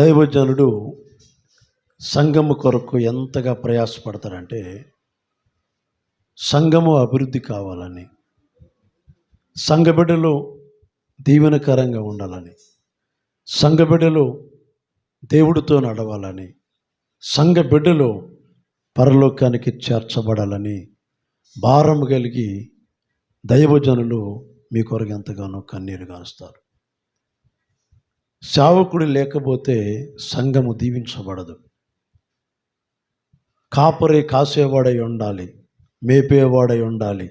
దైవజనుడు సంఘము కొరకు ఎంతగా ప్రయాసపడతారంటే సంఘము అభివృద్ధి కావాలని సంఘబిడ్డలు దీవెనకరంగా ఉండాలని సంఘబిడ్డలు దేవుడితో నడవాలని సంఘ బిడ్డలు పరలోకానికి చేర్చబడాలని భారం కలిగి దైవజనులు మీ కొరకు ఎంతగానో కన్నీరు కాస్తారు సేవకుడు లేకపోతే సంఘము దీవించబడదు. కాపరి కాసేవాడై ఉండాలి మేపేవాడై ఉండాలి.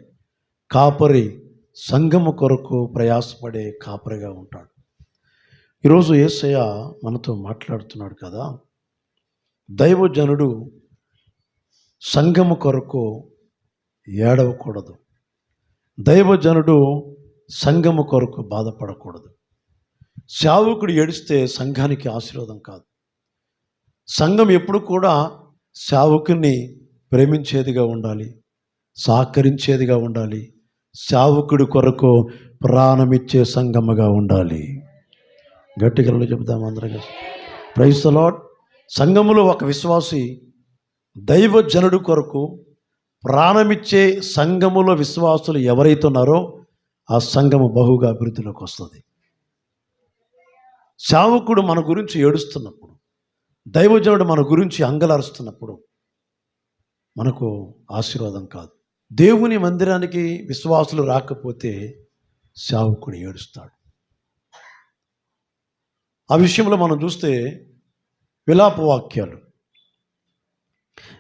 కాపరి సంఘము కొరకు ప్రయాసపడే కాపరిగా ఉంటాడు. ఈరోజు ఏసయ్య మనతో మాట్లాడుతున్నాడు కదా. దైవజనుడు సంఘము కొరకు ఏడవకూడదు. దైవజనుడు సంఘము కొరకు బాధపడకూడదు. సేవకుడు ఏడిస్తే సంఘానికి ఆశీర్వాదం కాదు. సంఘం ఎప్పుడు కూడా సేవకుని ప్రేమించేదిగా ఉండాలి సహకరించేదిగా ఉండాలి సేవకుడి కొరకు ప్రాణమిచ్చే సంఘముగా ఉండాలి. గట్టిగలు చెబుతాం అందరం కలిసి. ప్రైస్ లాట్ సంఘములో ఒక విశ్వాసి దైవజనుడు కొరకు ప్రాణమిచ్చే సంఘములో విశ్వాసులు ఎవరైతే ఉన్నారో ఆ సంఘము బహుగా అభివృద్ధిలోకి వస్తుంది. సేవకుడు మన గురించి ఏడుస్తున్నప్పుడు దైవజనుడు మన గురించి అంగలారుస్తున్నప్పుడు మనకు ఆశీర్వాదం కాదు. దేవుని మందిరానికి విశ్వాసులు రాకపోతే సేవకుడు ఏడుస్తాడు. ఆ విషయంలో మనం చూస్తే విలాప వాక్యాలు.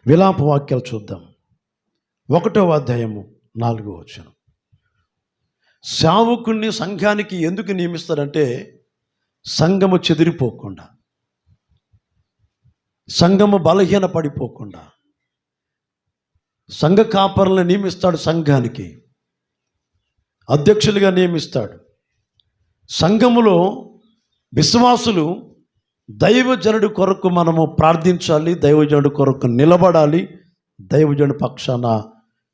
విలాప వాక్యాలు చూద్దాం. ఒకటో అధ్యాయము నాలుగో వచ్చాను సేవకుణ్ణి సంఘానికి ఎందుకు నియమిస్తారంటే సంఘము చెదిరిపోకుండా సంఘము బలహీన పడిపోకుండా సంఘ కాపరులను నియమిస్తాడు సంఘానికి అధ్యక్షులుగా నియమిస్తాడు. సంఘములో విశ్వాసులు దైవజనుడి కొరకు మనము ప్రార్థించాలి దైవజనుడి కొరకు నిలబడాలి దైవజనుడి పక్షాన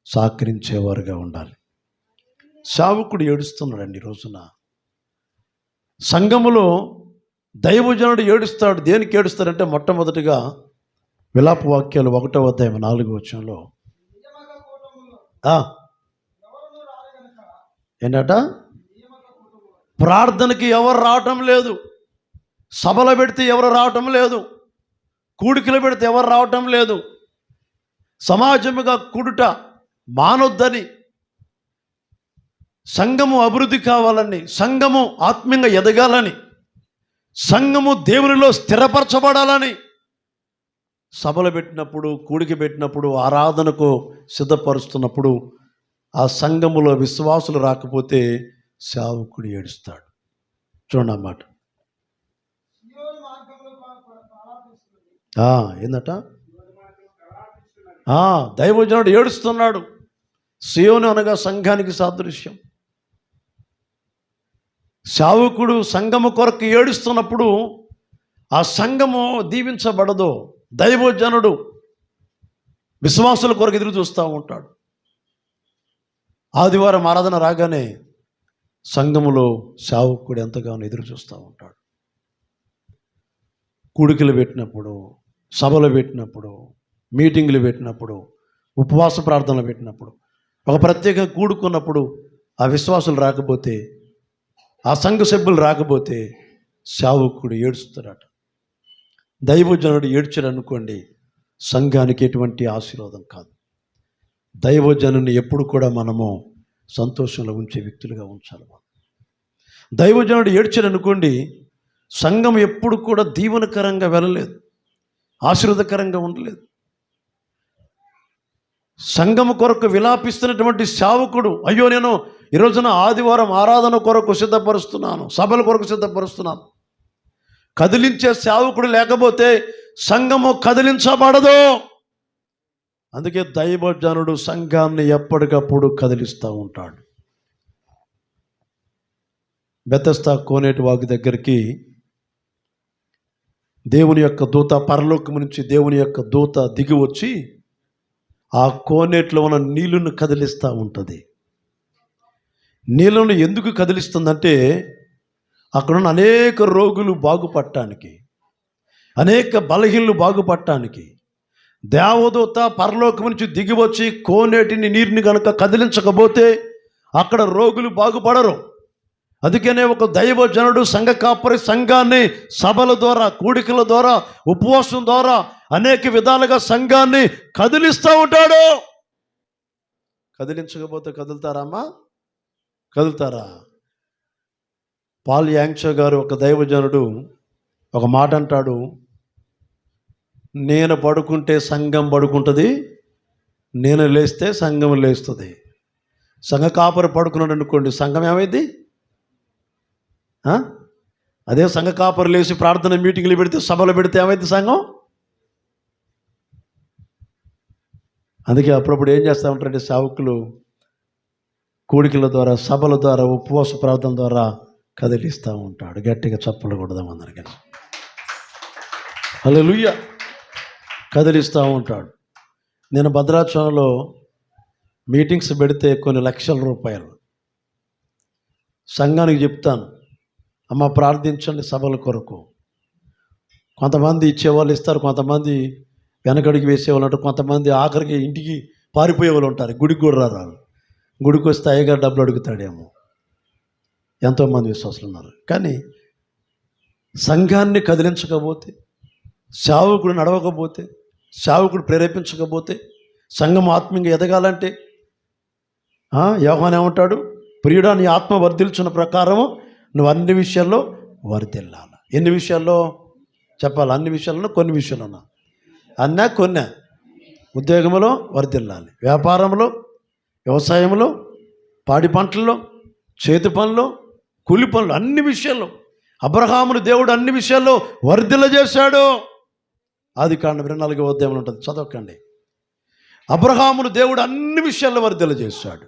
సహకరించేవారుగా ఉండాలి. సావుకుడు ఏడుస్తున్నాడండి ఈ రోజున. సంఘములో దైవజనుడు ఏడుస్తాడు. దేనికి ఏడుస్తాడంటే మొట్టమొదటిగా విలాప వాక్యాలు ఒకటో అధ్యాయం నాలుగో వచ్చంలో ఏంటట? ప్రార్థనకి ఎవరు రావటం లేదు. సభలో పెడితే ఎవరు రావటం లేదు. కూడికలు పెడితే ఎవరు రావటం లేదు. సమాజముగా కూడుట మానొద్దని సంఘము అభివృద్ధి కావాలని సంఘము ఆత్మీయంగా ఎదగాలని సంఘము దేవునిలో స్థిరపరచబడాలని సభలు పెట్టినప్పుడు కూడిక పెట్టినప్పుడు ఆరాధనకు సిద్ధపరుస్తున్నప్పుడు ఆ సంఘములో విశ్వాసులు రాకపోతే సేవకుడు ఏడుస్తాడు. చూడండి అన్నమాట ఏందట? దైవజనుడు ఏడుస్తున్నాడు. సియోను అనగా సంఘానికి సాదృశ్యం. శావకుడు సంఘము కొరకు ఏడుస్తున్నప్పుడు ఆ సంఘము దీవించబడదు. దైవజనుడు విశ్వాసుల కొరకు ఎదురు చూస్తూ ఉంటాడు. ఆదివారం ఆరాధన రాగానే సంఘములో శావకుడు ఎంతగానో ఎదురు చూస్తూ ఉంటాడు. కూడికలు పెట్టినప్పుడు సభలు పెట్టినప్పుడు మీటింగులు పెట్టినప్పుడు ఉపవాస ప్రార్థనలు పెట్టినప్పుడు ఒక ప్రత్యేక కూడుకున్నప్పుడు ఆ విశ్వాసులు రాకపోతే ఆ సంఘ సభ్యులు రాకపోతే శావకుడు ఏడుస్తున్నాడు దైవజనుడు ఏడ్చాడు అనుకోండి సంఘానికి ఎటువంటి ఆశీర్వాదం కాదు. దైవజనుని ఎప్పుడు కూడా మనము సంతోషంలో ఉంచే వ్యక్తులుగా ఉంచాలి మనం. దైవజనుడు ఏడ్చాడు అనుకోండి సంఘం ఎప్పుడు కూడా దీవనకరంగా వెళ్ళలేదు ఆశీర్వదకరంగా ఉండలేదు. సంఘము కొరకు విలాపిస్తున్నటువంటి సేవకుడు అయ్యో నేను ఈ రోజున ఆదివారం ఆరాధన కొరకు సిద్ధపరుస్తున్నాను సభల కొరకు సిద్ధపరుస్తున్నాను. కదిలించే సేవకుడు లేకపోతే సంఘము కదిలించబడదు. అందుకే దైవజనుడు సంఘాన్ని ఎప్పటికప్పుడు కదిలిస్తూ ఉంటాడు. బెతస్తా కోనేటి వాకి దగ్గరికి దేవుని యొక్క దూత పరలోకము నుంచి దేవుని యొక్క దూత దిగి వచ్చి ఆ కోనేట్లో ఉన్న నీళ్ళను కదిలిస్తూ ఉంటుంది. నీళ్ళను ఎందుకు కదిలిస్తుందంటే అక్కడున్న అనేక రోగులు బాగుపడటానికి అనేక బలహీనలు బాగుపడటానికి దేవదూత పరలోకం నుంచి దిగివచ్చి కోనేటిని నీరుని కనుక కదిలించకపోతే అక్కడ రోగులు బాగుపడరు. అందుకనే ఒక దైవజనుడు సంఘ కాపరి సంఘాన్ని సభల ద్వారా కూడికల ద్వారా ఉపవాసం ద్వారా అనేక విధాలుగా సంఘాన్ని కదిలిస్తూ ఉంటాడు. కదిలించకపోతే కదులుతారమ్మా కదులుతారా? పాల్ యాంక్షో గారు ఒక దైవజనుడు ఒక మాట అంటాడు నేను పడుకుంటే సంఘం పడుకుంటుంది నేను లేస్తే సంఘం లేస్తుంది. సంఘ కాపరి పడుకున్నాడు అనుకోండి సంఘం ఏమైంది? అదే సంఘ కాపరి లేచి ప్రార్థన మీటింగ్లు పెడితే సభలు పెడితే ఏమైంది సంఘం? అందుకే అప్పుడప్పుడు ఏం చేస్తూ ఉంటారంటే సేవకులు కూడికల ద్వారా సభల ద్వారా ఉపవాస ప్రార్థన ద్వారా కదిలిస్తూ ఉంటాడు. గట్టిగా చప్పలు కొడదాం అందరికీ లుయ్య కదిలిస్తూ ఉంటాడు. నేను భద్రాచలంలో మీటింగ్స్ పెడితే కొన్ని లక్షల రూపాయలు. సంఘానికి చెప్తాను అమ్మ ప్రార్థించండి సభల కొరకు. కొంతమంది ఇచ్చేవాళ్ళు ఇస్తారు కొంతమంది వెనకడికి వేసేవాళ్ళు ఉంటారు కొంతమంది ఆఖరికి ఇంటికి పారిపోయే వాళ్ళు ఉంటారు గుడికి కూడా రారు గుడికి వస్తే అయ్యగారు డబ్బులు అడుగుతాడేమో. ఎంతోమంది విశ్వాసులు ఉన్నారు. కానీ సంఘాన్ని కదిలించకపోతే సేవకుడు నడవకపోతే సేవకుడు ప్రేరేపించకపోతే సంఘం ఆత్మీయంగా ఎదగాలంటే యోహాన్ ఏమంటాడు? ప్రియుడా నీ ఆత్మ వర్ధిల్చున్న ప్రకారము నువ్వు అన్ని విషయాల్లో వర్ధిల్లాలి. ఎన్ని విషయాల్లో? చెప్పాలి. అన్ని విషయాల్లో కొన్ని విషయాల్లో అన్నా కొన్నా. ఉద్యోగంలో వర్ధిల్లాలి. వ్యాపారంలో వ్యవసాయంలో పాడి పంటల్లో చేతి పనులు కూలి పనులు అన్ని విషయాల్లో. అబ్రహామును దేవుడు అన్ని విషయాల్లో వర్ధిల్ల చేశాడు. ఆది కాండ ఇరవై నాలుగో ఉద్యమం ఉంటుంది. చదవకండి. అబ్రహామును దేవుడు అన్ని విషయాల్లో వర్ధిల్ల చేశాడు.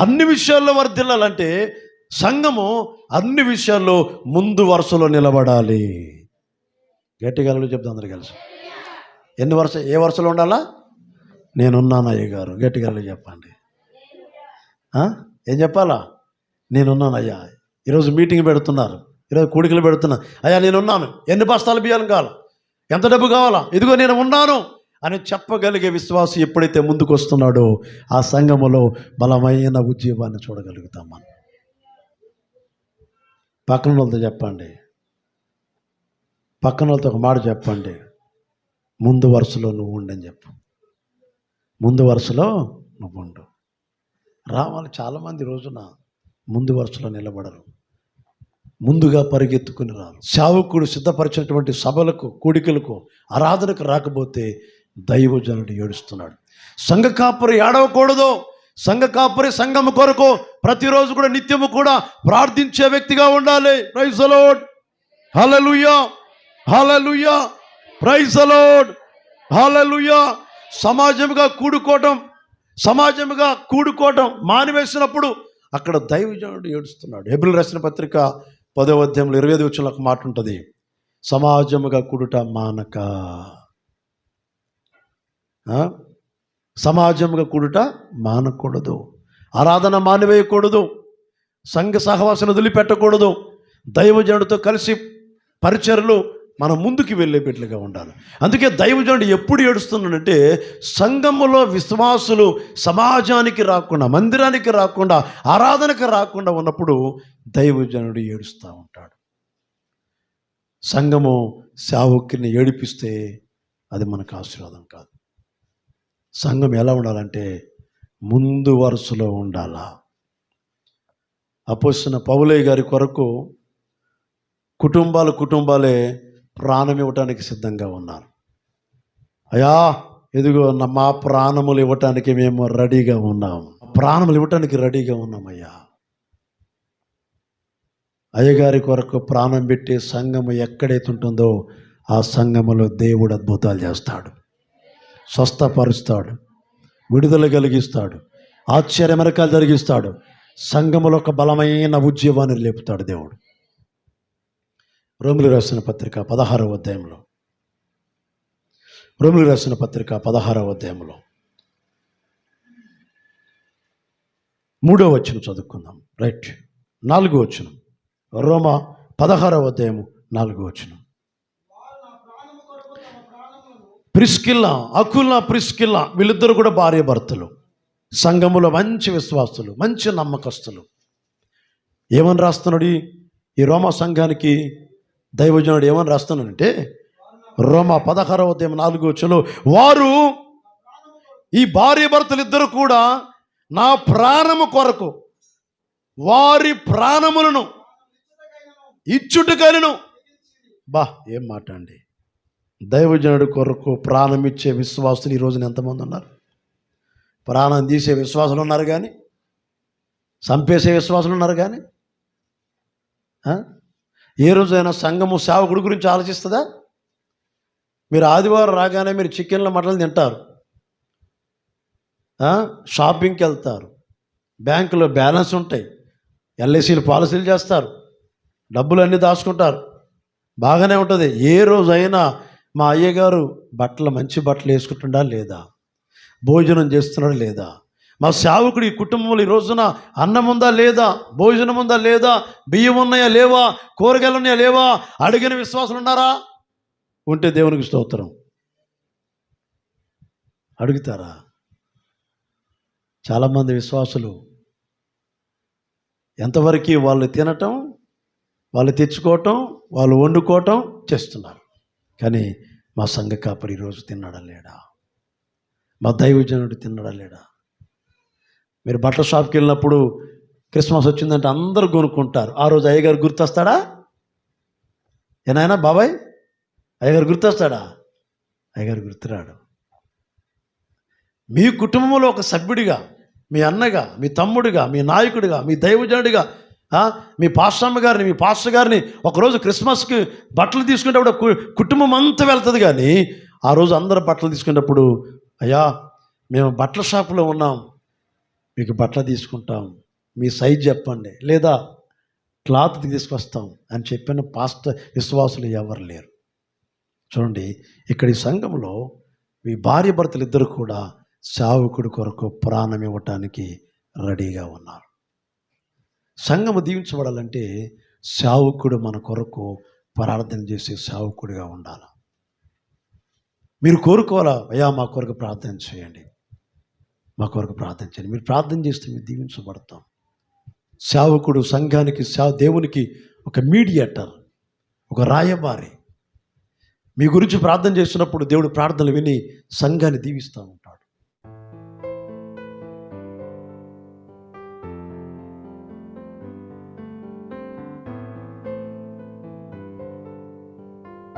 అన్ని విషయాల్లో వర్ధిల్లాలంటే సంఘము అన్ని విషయాల్లో ముందు వరుసలో నిలబడాలి. గట్టిగా చెప్తాం అందరు కలిసి. ఎన్ని వరుస ఏ వరుసలో ఉండాలా? నేనున్నాను అయ్య గారు గట్టిగా చెప్పండి. ఏం చెప్పాలా? నేనున్నాను అయ్యా ఈరోజు మీటింగ్ పెడుతున్నారు. ఈరోజు కూడికలు పెడుతున్నా అయ్యా నేనున్నాను. ఎన్ని బస్తాలు బియ్యం కావాలి? ఎంత డబ్బు కావాలా? ఇదిగో నేను ఉన్నాను అని చెప్పగలిగే విశ్వాసం ఎప్పుడైతే ముందుకు వస్తున్నాడో ఆ సంఘములో బలమైన ఉద్యోగాన్ని చూడగలుగుతాం మనం. పక్కన వాళ్ళతో చెప్పండి. పక్కన వాళ్ళతో ఒక మాట చెప్పండి. ముందు వరుసలో నువ్వు ఉండని చెప్పు. ముందు వరుసలో నువ్వు ఉండు. రావాలి. చాలామంది రోజున ముందు వరుసలో నిలబడరు. ముందుగా పరిగెత్తుకుని రారు. సేవకుడు సిద్ధపరిచినటువంటి సభలకు కూడికలకు ఆరాధనకు రాకపోతే దైవజనుడు ఏడుస్తున్నాడు. సంఘ కాపరి ఏడవకూడదు. సంఘ కాపరి సంఘము కొరకు ప్రతిరోజు కూడా నిత్యము కూడా ప్రార్థించే వ్యక్తిగా ఉండాలి. Praise aloud hallelujah hallelujah praise aloud hallelujah సమాజముగా కూడుకోవటం సమాజముగా కూడుకోవటం మానివేసినప్పుడు అక్కడ దైవజనుడు ఏడుస్తున్నాడు. ఎబ్రిల్ రాసిన పత్రిక పదవ అధ్యాయంలో ఇరవై ఐదు వచ్చిన ఒక మాట ఉంటుంది. సమాజముగా కూడుట మానక. సమాజముగా కూడుట మానకూడదు. ఆరాధన మానివేయకూడదు. సంఘ సహవాసన వదిలిపెట్టకూడదు. దైవజనుడితో కలిసి పరిచరులు మనం ముందుకు వెళ్ళే బిడ్డలుగా ఉండాలి. అందుకే దైవజనుడు ఎప్పుడు ఏడుస్తున్నాడంటే సంఘములో విశ్వాసులు సమాజానికి రాకుండా మందిరానికి రాకుండా ఆరాధనకి రాకుండా ఉన్నప్పుడు దైవజనుడు ఏడుస్తూ ఉంటాడు. సంఘము సేవకుని ఏడిపిస్తే అది మనకు ఆశీర్వాదం కాదు. సంఘం ఎలా ఉండాలంటే ముందు వరుసలో ఉండాలా. అపోసిన పౌలయ్య గారి కొరకు కుటుంబాలు కుటుంబాలే ప్రాణం ఇవ్వటానికి సిద్ధంగా ఉన్నారు. అయ్యా ఎదుగో మా ప్రాణములు ఇవ్వటానికి మేము రెడీగా ఉన్నాం. ప్రాణములు ఇవ్వటానికి రెడీగా ఉన్నామయ్యా. అయ్యగారి కొరకు ప్రాణం పెట్టి సంఘము ఎక్కడైతే ఉంటుందో ఆ సంఘములో దేవుడు అద్భుతాలు చేస్తాడు. స్వస్థపరుస్తాడు. విడుదల కలిగిస్తాడు. ఆశ్చర్యమరకాలు జరిగిస్తాడు. సంఘములో ఒక బలమైన ఉద్యమాన్ని లేపుతాడు దేవుడు. రోములు రాసిన పత్రిక పదహారవ అధ్యాయంలో. రోములు రాసిన పత్రిక పదహారవ అధ్యాయంలో. మూడో వచ్చిన చదువుకుందాం. రైట్. నాలుగో వచ్చిన రోమ పదహారవ అధ్యాయము నాలుగో వచ్చిన ప్రిస్కిల్లా అకుల్లా ప్రిస్కిల్లా వీళ్ళిద్దరు కూడా భార్య భర్తలు. సంఘములో మంచి విశ్వాసులు మంచి నమ్మకస్తులు. ఏమని రాస్తున్నాడు ఈ- ఈ రోమా సంఘానికి? దైవజనుడు ఏమని రాస్తున్నాడంటే రోమ పదహారవ అధ్యాయం నాలుగు వచ్చలో వారు ఈ భార్య భర్తలు ఇద్దరు కూడా నా ప్రాణము కొరకు వారి ప్రాణములను ఇచ్చుటకలను బా ఏం మాట అండి? దైవజనుడి కొరకు ప్రాణం ఇచ్చే విశ్వాసులు ఈ రోజున ఎంతమంది ఉన్నారు? ప్రాణం తీసే విశ్వాసులు ఉన్నారు కానీ చంపేసే విశ్వాసులు ఉన్నారు కానీ ఏ రోజైనా సంఘము సేవకుడి గురించి ఆలోచిస్తుందా? మీరు ఆదివారం రాగానే మీరు చికెన్ల మటన్లు తింటారు. షాపింగ్కి వెళ్తారు. బ్యాంకులో బ్యాలెన్స్ ఉంటాయి. ఎల్ఐసీలు పాలసీలు చేస్తారు. డబ్బులు అన్నీ దాచుకుంటారు. బాగానే ఉంటుంది. ఏ రోజైనా మా అయ్యగారు బట్టలు మంచి బట్టలు వేసుకుంటుండా లేదా? భోజనం చేస్తున్నాడా లేదా? మా సేవకుడు ఈ కుటుంబంలో ఈ రోజున అన్నం ఉందా లేదా? భోజనం ఉందా లేదా? బియ్యం ఉన్నాయా లేవా? కూరగాయలు ఉన్నాయా లేవా? అడిగిన విశ్వాసులు ఉన్నారా ఉంటే దేవునికి స్తోత్రం. అడుగుతారా? చాలామంది విశ్వాసులు ఎంతవరకు వాళ్ళు తినటం వాళ్ళు తెచ్చుకోవటం వాళ్ళు వండుకోవటం చేస్తున్నారు. కానీ మా సంఘ కాపరి ఈరోజు తిన్నాడా లేడా? మా దైవజనుడు తిన్నాడా లేడా? మీరు బట్టల షాప్కి వెళ్ళినప్పుడు క్రిస్మస్ వచ్చిందంటే అందరూ కొనుక్కుంటారు. ఆ రోజు అయ్యగారు గుర్తొస్తాడా? ఏనాయనా బాబాయ్ అయ్యగారు గుర్తొస్తాడా? అయ్యగారు గుర్తురాడు. మీ కుటుంబంలో ఒక సభ్యుడిగా మీ అన్నగా మీ తమ్ముడిగా మీ నాయకుడిగా మీ దైవజనుడిగా మీ పాస్టమ్మ గారిని మీ పాస్టర్ గారిని ఒకరోజు క్రిస్మస్కి బట్టలు తీసుకునేటప్పుడు కు- కుటుంబం అంతా వెళ్తుంది కానీ ఆ రోజు అందరు బట్టలు తీసుకునేటప్పుడు అయ్యా మేము బట్టల షాపులో ఉన్నాం. మీకు బట్టలు తీసుకుంటాం. మీ సైజ్ చెప్పండి. లేదా క్లాత్ తీసుకొస్తాం అని చెప్పిన పాస్త విశ్వాసులు ఎవరు లేరు. చూడండి ఇక్కడ ఈ సంఘంలో మీ భార్య భర్తలు ఇద్దరు కూడా సేవకుడి కొరకు ప్రాణం ఇవ్వటానికి రెడీగా ఉన్నారు. సంఘము దీవించబడాలంటే సేవకుడు మన కొరకు ప్రార్థన చేసే సేవకుడిగా ఉండాలి. మీరు కోరుకోవాలా అయ్యా మా కొరకు ప్రార్థన చేయండి. మా కొరకు ప్రార్థన చేయండి. మీరు ప్రార్థన చేస్తే మేము దీవించబడతాం. సేవకుడు సంఘానికి సేవ దేవునికి ఒక మీడియేటర్ ఒక రాయబారి. మీ గురించి ప్రార్థన చేస్తున్నప్పుడు దేవుడు ప్రార్థనలు విని సంఘాన్ని దీవిస్తూ ఉంటాడు.